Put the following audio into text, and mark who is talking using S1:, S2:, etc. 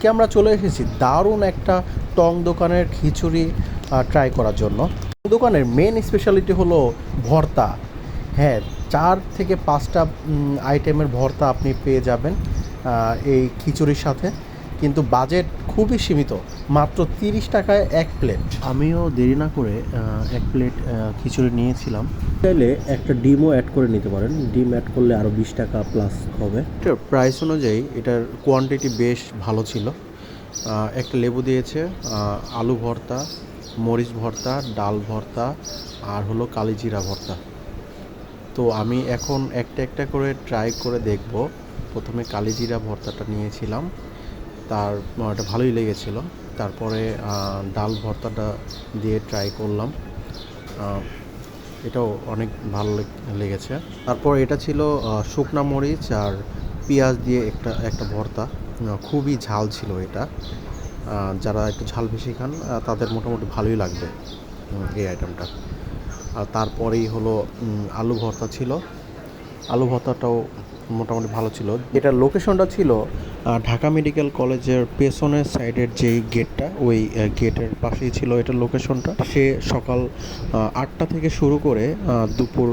S1: আজকে আমরা চলে এসেছি দারুণ একটা টং দোকানের খিচুড়ি ট্রাই করার জন্য। দোকানের মেন স্পেশালিটি হলো ভর্তা। হ্যাঁ চার থেকে পাঁচটা আইটেমের ভর্তা আপনি পেয়ে যাবেন এই খিচুড়ির সাথে। কিন্তু বাজেট খুবই সীমিত মাত্র তিরিশ টাকায় এক প্লেট। আমিও দেরি না করে এক প্লেট খিচুড়ি নিয়েছিলাম। চাইলে একটা ডিমও অ্যাড করে নিতে পারেন। ডিম অ্যাড করলে আরও বিশ টাকা প্লাস হবে। প্রাইস অনুযায়ী এটার কোয়ান্টিটি বেশ ভালো ছিল। একটা লেবু দিয়েছে আলু ভর্তা মরিচ ভর্তা ডাল ভর্তা আর হলো কালিজিরা ভর্তা। তো আমি এখন একটা একটা করে ট্রাই করে দেখব। প্রথমে কালিজিরা ভর্তাটা নিয়েছিলাম। তার ওটা ভালোই লেগেছিল। তারপরে ডাল ভর্তাটা দিয়ে ট্রাই করলাম। এটাও অনেক ভালো লেগেছে। তারপর এটা ছিল শুকনা মরিচ আর পেঁয়াজ দিয়ে একটা একটা ভর্তা। খুবই ঝাল ছিল এটা। যারা একটু ঝাল বেশি খান তাদের মোটামুটি ভালোই লাগবে এই আইটেমটা আর তারপরেই হলো আলু ভর্তা ছিল। আলু ভর্তাটাও মোটামুটি ভালো ছিল। এটা লোকেশনটা ছিল ঢাকা মেডিকেল কলেজের পেছনের সাইডের যেই গেটটা ওই গেটের পাশেই ছিল এটা লোকেশনটা সে সকাল আটটা থেকে শুরু করে দুপুর